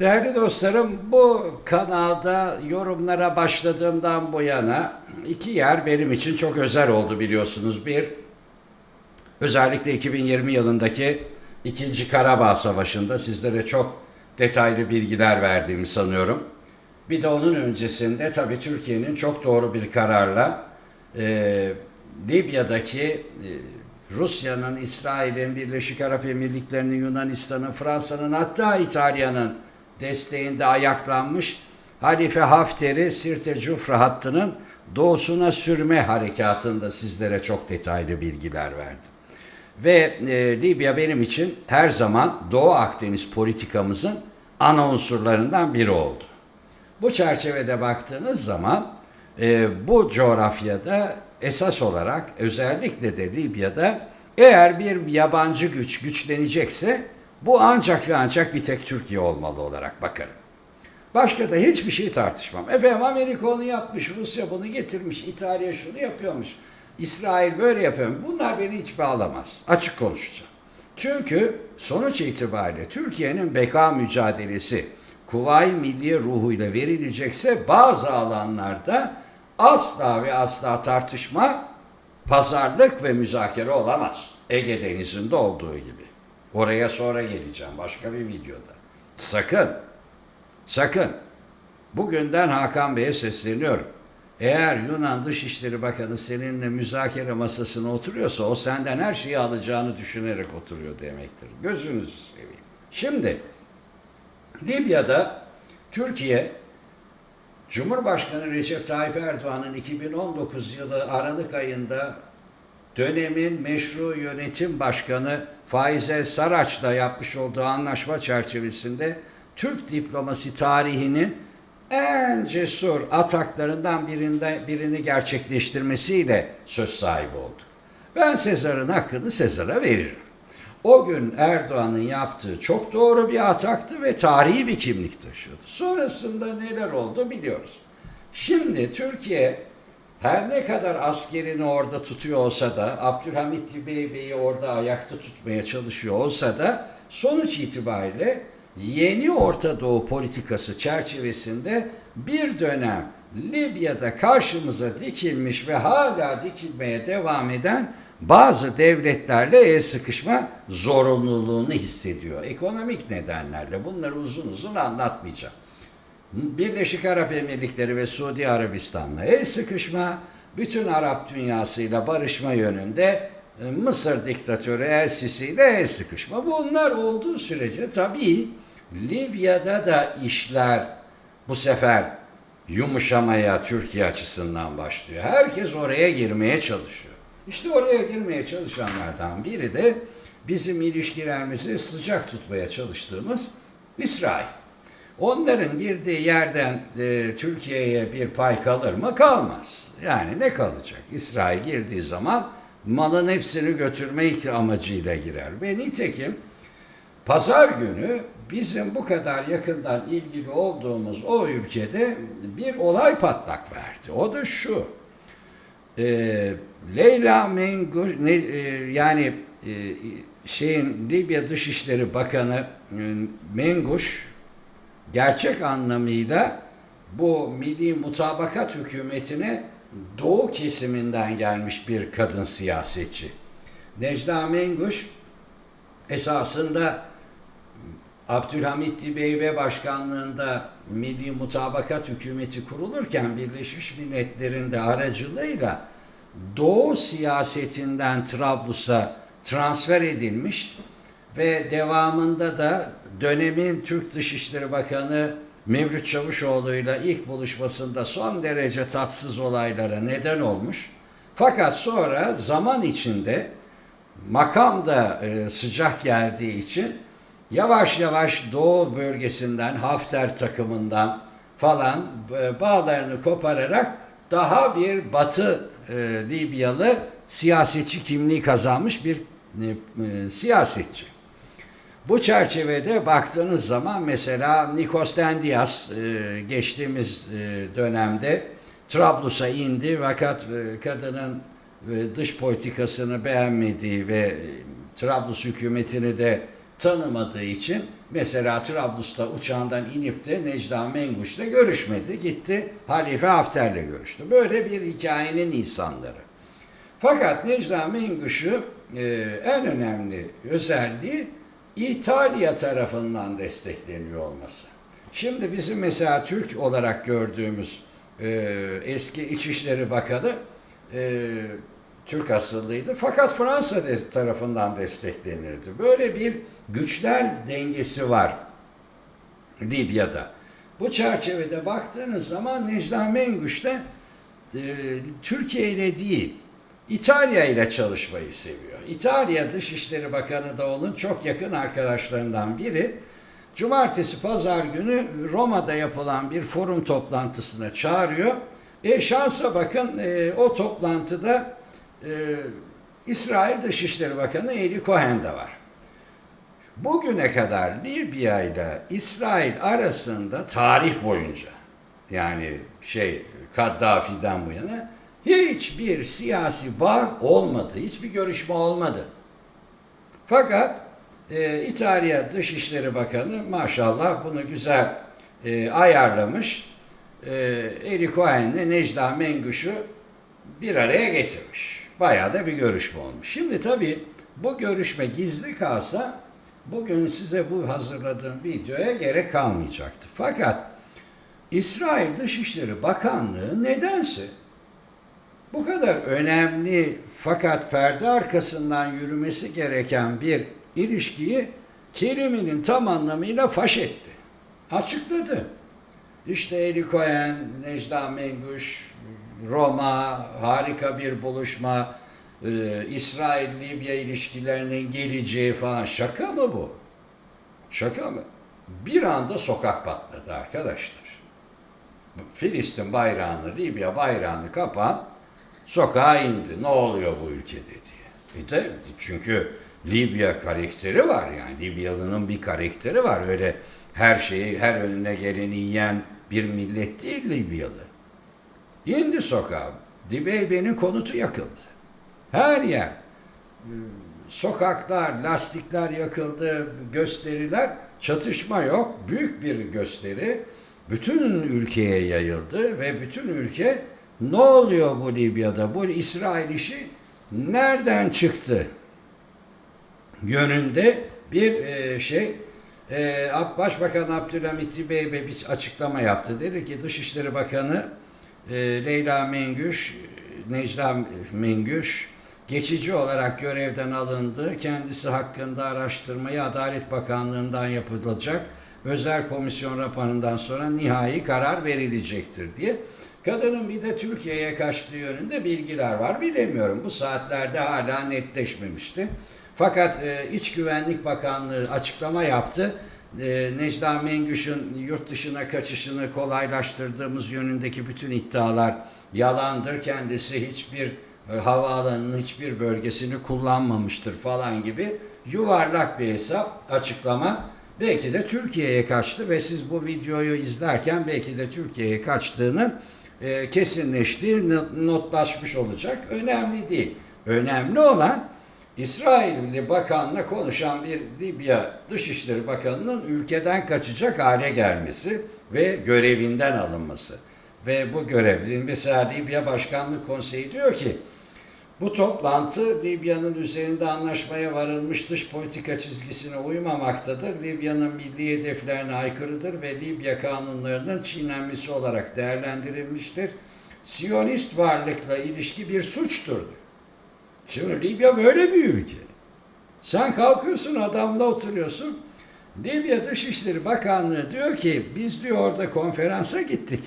Değerli dostlarım, bu kanalda yorumlara başladığımdan bu yana iki yer benim için çok özel oldu biliyorsunuz. Bir, özellikle 2020 yılındaki İkinci Karabağ Savaşı'nda sizlere çok detaylı bilgiler verdiğimi sanıyorum. Bir de onun öncesinde tabii Türkiye'nin çok doğru bir kararla e, Libya'daki e, Rusya'nın, İsrail'in, Birleşik Arap Emirlikleri'nin, Yunanistan'ın, Fransa'nın hatta İtalya'nın desteğinde ayaklanmış Halife Hafter'i Sirte Cufra hattının doğusuna sürme harekatında sizlere çok detaylı bilgiler verdim. Ve e, Libya benim için her zaman Doğu Akdeniz politikamızın ana unsurlarından biri oldu. Bu çerçevede baktığınız zaman e, bu coğrafyada esas olarak özellikle de Libya'da eğer bir yabancı güç güçlenecekse bu ancak ve ancak bir tek Türkiye olmalı olarak bakarım. Başka da hiçbir şey tartışmam. Efendim Amerika onu yapmış, Rusya bunu getirmiş, İtalya şunu yapıyormuş, İsrail böyle yapıyor. Bunlar beni hiç bağlamaz. Açık konuşacağım. Çünkü sonuç itibariyle Türkiye'nin beka mücadelesi Kuvayi Milliye ruhuyla verilecekse bazı alanlarda asla ve asla tartışma, pazarlık ve müzakere olamaz. Ege Denizi'nde olduğu gibi. Oraya sonra geleceğim başka bir videoda. Sakın, sakın. Bugünden Hakan Bey'e sesleniyorum. Eğer Yunan Dışişleri Bakanı seninle müzakere masasına oturuyorsa o senden her şeyi alacağını düşünerek oturuyor demektir. Gözünüzü seveyim. Şimdi Libya'da Türkiye Cumhurbaşkanı Recep Tayyip Erdoğan'ın 2019 yılı Aralık ayında dönemin meşru yönetim başkanı Faize Saraç'la yapmış olduğu anlaşma çerçevesinde Türk diplomasi tarihinin en cesur ataklarından birinde birini gerçekleştirmesiyle söz sahibi olduk. Ben Sezar'ın hakkını Sezar'a veririm. O gün Erdoğan'ın yaptığı çok doğru bir ataktı ve tarihi bir kimlik taşıyordu. Sonrasında neler oldu biliyoruz. Şimdi Türkiye her ne kadar askerini orada tutuyor olsa da, Abdülhamit Bey Bey'i orada ayakta tutmaya çalışıyor olsa da sonuç itibariyle yeni Orta Doğu politikası çerçevesinde bir dönem Libya'da karşımıza dikilmiş ve hala dikilmeye devam eden bazı devletlerle el sıkışma zorunluluğunu hissediyor. Ekonomik nedenlerle bunları uzun uzun anlatmayacağım. Birleşik Arap Emirlikleri ve Suudi Arabistan'la el sıkışma, bütün Arap dünyasıyla barışma yönünde e, Mısır diktatörü El Sisi ile el sıkışma. Bunlar olduğu sürece tabii Libya'da da işler bu sefer yumuşamaya Türkiye açısından başlıyor. Herkes oraya girmeye çalışıyor. İşte oraya girmeye çalışanlardan biri de bizim ilişkilerimizi sıcak tutmaya çalıştığımız İsrail. Onların girdiği yerden e, Türkiye'ye bir pay kalır mı? Kalmaz. Yani ne kalacak? İsrail girdiği zaman malın hepsini götürme amacıyla girer. Ve nitekim pazar günü bizim bu kadar yakından ilgili olduğumuz o ülkede bir olay patlak verdi. O da şu. E, Leyla Menguş ne, e, yani e, şeyin Libya Dışişleri Bakanı e, Menguş gerçek anlamıyla bu milli mutabakat hükümetine doğu kesiminden gelmiş bir kadın siyasetçi. Necla Menguş esasında Abdülhamit Dibeybe başkanlığında Milli Mutabakat Hükümeti kurulurken Birleşmiş Milletler'in de aracılığıyla Doğu siyasetinden Trablus'a transfer edilmiş ve devamında da dönemin Türk Dışişleri Bakanı Mevlüt Çavuşoğlu'yla ilk buluşmasında son derece tatsız olaylara neden olmuş. Fakat sonra zaman içinde makam da e, sıcak geldiği için yavaş yavaş Doğu bölgesinden Hafter takımından falan e, bağlarını kopararak daha bir Batı e, Libyalı siyasetçi kimliği kazanmış bir siyasetçi. Bu çerçevede baktığınız zaman mesela Nikos Dendias e, geçtiğimiz e, dönemde Trablus'a indi fakat e, kadının dış politikasını beğenmediği ve Trablus hükümetini de tanımadığı için mesela Trablus'ta uçağından inip de Necla Menguş'la görüşmedi. Gitti Halife Hafter'le görüştü. Böyle bir hikayenin insanları. Fakat Necla Menguş'u en önemli özelliği İtalya tarafından destekleniyor olması. Şimdi bizim mesela Türk olarak gördüğümüz e, eski İçişleri Bakanı e, Türk asıllıydı. Fakat Fransa de- tarafından desteklenirdi. Böyle bir güçler dengesi var Libya'da. Bu çerçevede baktığınız zaman Necla Menguş da e, Türkiye ile değil, İtalya ile çalışmayı seviyor. İtalya Dışişleri Bakanı da onun çok yakın arkadaşlarından biri. Cumartesi pazar günü Roma'da yapılan bir forum toplantısına çağırıyor. E şansa bakın e, o toplantıda e, İsrail Dışişleri Bakanı Eli Cohen de var. Bugüne kadar Libya ile İsrail arasında tarih boyunca yani şey Kaddafi'den bu yana hiçbir siyasi bağ olmadı. Hiçbir görüşme olmadı. Fakat e, İtalya Dışişleri Bakanı maşallah bunu güzel e, ayarlamış. E, Eli Cohen'le Necla Menguş'u bir araya getirmiş. Bayağı da bir görüşme olmuş. Şimdi tabii bu görüşme gizli kalsa bugün size bu hazırladığım videoya gerek kalmayacaktı. Fakat İsrail Dışişleri Bakanlığı nedense bu kadar önemli fakat perde arkasından yürümesi gereken bir ilişkiyi kelimenin tam anlamıyla faş etti. Açıkladı. İşte Eli Cohen, Necla Menguş, Roma, harika bir buluşma, e, İsrail-Libya ilişkilerinin geleceği falan. Şaka mı bu? Şaka mı? Bir anda sokak patladı arkadaşlar. Filistin bayrağını, Libya bayrağını kapan, sokağa indi. Ne oluyor bu ülkede diye. Bir de çünkü Libya karakteri var yani. Libyalı'nın bir karakteri var. Öyle her şeyi, her önüne geleni yiyen bir millet değil Libyalı. İndi sokağa. Dibeybe'nin konutu yakıldı. Her yer. e, Sokaklar, lastikler yakıldı, gösteriler, çatışma yok. Büyük bir gösteri bütün ülkeye yayıldı ve bütün ülke ne oluyor bu Libya'da? Bu İsrail işi nereden çıktı? Yönünde bir e, şey e, Başbakan Abdülhamit Dibeybe bir açıklama yaptı. Dedi ki Dışişleri Bakanı e, Leyla Mengüş, Necla Mengüş geçici olarak görevden alındı. Kendisi hakkında araştırmayı Adalet Bakanlığı'ndan yapılacak özel komisyon raporundan sonra nihai karar verilecektir diye. Kadının bir de Türkiye'ye kaçtığı yönünde bilgiler var. Bilemiyorum. Bu saatlerde hala netleşmemişti. Fakat e, İç Güvenlik Bakanlığı açıklama yaptı. E, Necla Mengüş'ün yurt dışına kaçışını kolaylaştırdığımız yönündeki bütün iddialar yalandır. Kendisi hiçbir e, havaalanının hiçbir bölgesini kullanmamıştır falan gibi yuvarlak bir hesap açıklama. Belki de Türkiye'ye kaçtı ve siz bu videoyu izlerken belki de Türkiye'ye kaçtığını e, kesinleştiği, notlaşmış olacak. Önemli değil. Önemli olan İsrailli bakanla konuşan bir Libya Dışişleri Bakanı'nın ülkeden kaçacak hale gelmesi ve görevinden alınması. Ve bu görevli mesela Libya Başkanlık Konseyi diyor ki bu toplantı Libya'nın üzerinde anlaşmaya varılmış dış politika çizgisine uymamaktadır. Libya'nın milli hedeflerine aykırıdır ve Libya kanunlarının çiğnenmesi olarak değerlendirilmiştir. Siyonist varlıkla ilişki bir suçtur. Şimdi Libya böyle bir ülke. Sen kalkıyorsun adamla oturuyorsun. Libya Dışişleri Bakanlığı diyor ki biz diyor orada konferansa gittik.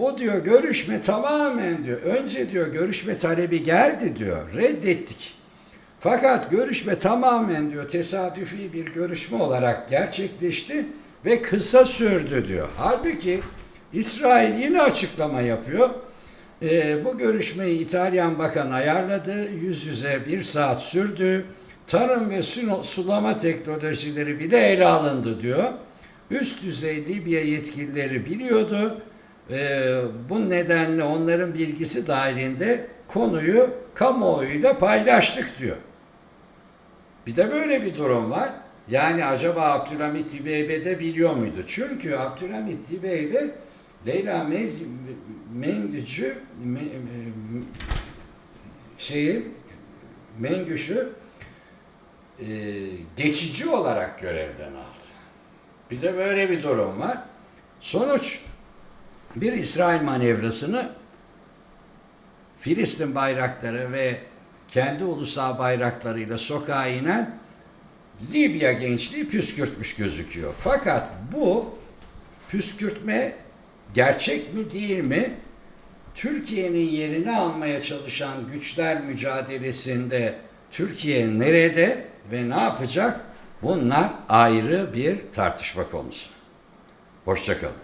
Bu diyor görüşme tamamen diyor. Önce diyor görüşme talebi geldi diyor. Reddettik. Fakat görüşme tamamen diyor tesadüfi bir görüşme olarak gerçekleşti ve kısa sürdü diyor. Halbuki İsrail yine açıklama yapıyor. Ee, bu görüşmeyi İtalyan bakan ayarladı. Yüz yüze bir saat sürdü. Tarım ve su- sulama teknolojileri bile ele alındı diyor. Üst düzey Libya yetkilileri biliyordu. Ee, bu nedenle onların bilgisi dahilinde konuyu kamuoyuyla paylaştık diyor. Bir de böyle bir durum var. Yani acaba Abdülhamit Dibeybe de biliyor muydu? Çünkü Abdülhamit Dibeybe Leyla Me- Mengücü Me- Me- şeyi Mengüş'ü e, geçici olarak görevden aldı. Bir de böyle bir durum var. Sonuç bir İsrail manevrasını Filistin bayrakları ve kendi ulusal bayraklarıyla sokağa inen Libya gençliği püskürtmüş gözüküyor. Fakat bu püskürtme gerçek mi değil mi? Türkiye'nin yerini almaya çalışan güçler mücadelesinde Türkiye nerede ve ne yapacak? Bunlar ayrı bir tartışma konusu. Hoşçakalın.